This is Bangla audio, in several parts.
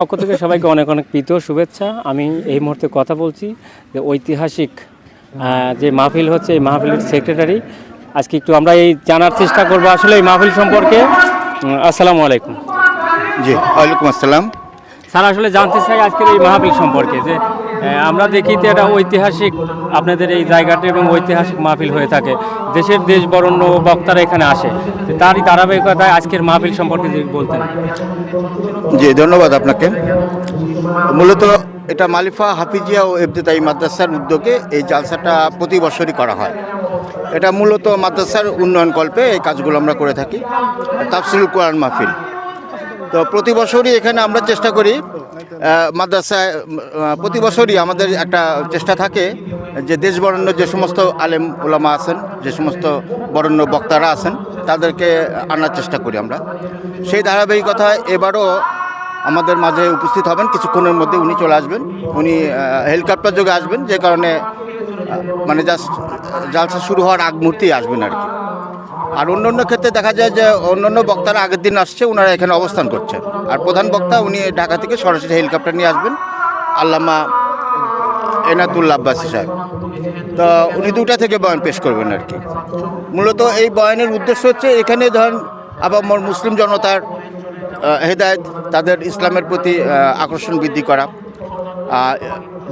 পক্ষ থেকে সবাইকে অনেক অনেক প্রীত শুভেচ্ছা। আমি এই মুহূর্তে কথা বলছি যে ঐতিহাসিক যে মাহফিল হচ্ছে এই মাহফিলের সেক্রেটারি আজকে একটু আমরা এই জানার চেষ্টা করব আসলে এই মাহফিল সম্পর্কে। আসসালামু আলাইকুম। জি, ওয়ালাইকুম আসসালাম। স্যার, আসলে জানতে চাই আজকের এই মাহফিল সম্পর্কে যে আমরা দেখি যে এটা ঐতিহাসিক আপনাদের এই জায়গাটা এবং ঐতিহাসিক মাহফিল হয়ে থাকে। দেশের দেশ বরণ্য বক্তারা এখানে আসে। তারই ধারাবাহিকতায় আজকের মাহফিল সম্পর্কে যদি বলতেন। জি, ধন্যবাদ আপনাকে। মূলত এটা মালিফা হাফিজিয়া ও এবতেদায়ী মাদ্রাসার উদ্যোগে এই জালসাটা প্রতি বছরই করা হয়। এটা মূলত মাদ্রাসার উন্নয়ন কল্পে এই কাজগুলো আমরা করে থাকি। তাফসিল কোরআন মাহফিল। তো প্রতি বছরই এখানে আমরা চেষ্টা করি মাদ্রাসায় প্রতি বছরই আমাদের একটা চেষ্টা থাকে যে দেশ বরেণ্য যে সমস্ত আলেম ওলামা আছেন, যে সমস্ত বরেণ্য বক্তারা আছেন, তাদেরকে আনার চেষ্টা করি আমরা। সেই ধারাবাহিকতায় এবারও আমাদের মাঝে উপস্থিত হবেন, কিছুক্ষণের মধ্যে উনি চলে আসবেন। উনি হেলিকপ্টার যোগে আসবেন, যে কারণে মানে জাস্ট জালসা শুরু হওয়ার আগ মুহূর্তেই আসবেন আর কি। আর অন্য অন্য ক্ষেত্রে দেখা যায় যে অন্য অন্য বক্তারা আগের দিন আসছে ওনারা এখানে অবস্থান করছেন। আর প্রধান বক্তা, উনি ঢাকা থেকে সরাসরি হেলিকপ্টার নিয়ে আসবেন, আল্লামা এনাতুল আব্বাসী সাহেব। তো উনি দুটা থেকে বয়ান পেশ করবেন আর কি। মূলত এই বয়ানের উদ্দেশ্য হচ্ছে, এখানে ধরেন আবার মুসলিম জনতার হেদায়েত, তাদের ইসলামের প্রতি আকর্ষণ বৃদ্ধি করা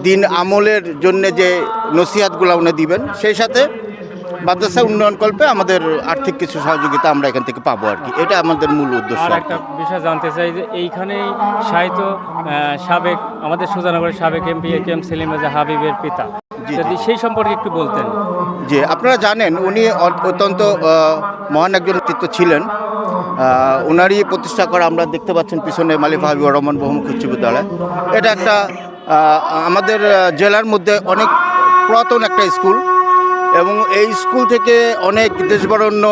দিন আমলের জন্য যে নসিহাতগুলো উনি দিবেন, সেই সাথে মাদ্রাসা উন্নয়ন কল্পে আমাদের আর্থিক কিছু সহযোগিতা আমরা এখান থেকে পাবো আর কি। এটা আমাদের মূল উদ্দেশ্য। আর একটা বিষয় জানতে চাই যে এইখানেই সাহিত্য সাবেক আমাদের সুজানগরের সাবেক MP A K M Selim হাবিবের পিতা। যদি সেই সম্পর্কে একটু বলতেন। যে আপনারা জানেন উনি অত্যন্ত মহান একজন নেতৃত্ব ছিলেন। ওনারই প্রতিষ্ঠা করা আমরা দেখতে পাচ্ছেন পিছনে মালিফা হাবিবুর রহমান বহুমুখী উচ্চ বিদ্যালয়। এটা একটা আমাদের জেলার মধ্যে অনেক পুরাতন একটা স্কুল। এবং এই স্কুল থেকে অনেক দেশবরণ্য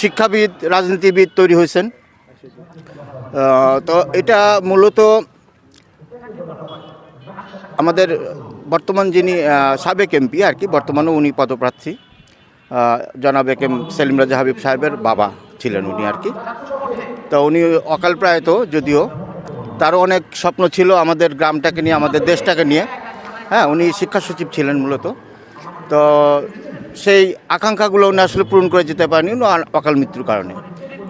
শিক্ষাবিদ, রাজনীতিবিদ তৈরি হয়েছেন। তো এটা মূলত আমাদের বর্তমান যিনি সাবেক এমপি আর কি, বর্তমানে উনি পদপ্রার্থী জনাব এম সেলিম রাজা হাবিব সাহেবের বাবা ছিলেন উনি আর কি। তো উনি অকাল প্রায়ত যদিও তারও অনেক স্বপ্ন ছিল আমাদের গ্রামটাকে নিয়ে, আমাদের দেশটাকে নিয়ে। হ্যাঁ উনি শিক্ষা সচিব ছিলেন মূলত। তো সেই আকাঙ্ক্ষাগুলো উনি আসলে পূরণ করে যেতে পারেনি উনি অকাল মৃত্যুর কারণে।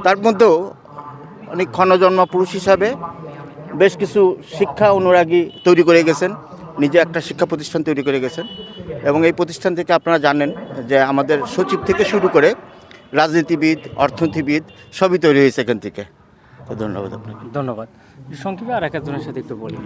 তার মধ্যেও অনেক ক্ষণজন্ম পুরুষ হিসাবে বেশ কিছু শিক্ষা অনুরাগী তৈরি করে গেছেন, নিজে একটা শিক্ষা প্রতিষ্ঠান তৈরি করে গেছেন এবং এই প্রতিষ্ঠান থেকে আপনারা জানেন যে আমাদের সচিব থেকে শুরু করে রাজনীতিবিদ, অর্থনীতিবিদ সবই তৈরি হয়েছে এখান থেকে। তো ধন্যবাদ আপনাকে। ধন্যবাদ। সংক্ষেপে আর এক একজনের সাথে একটু বলি।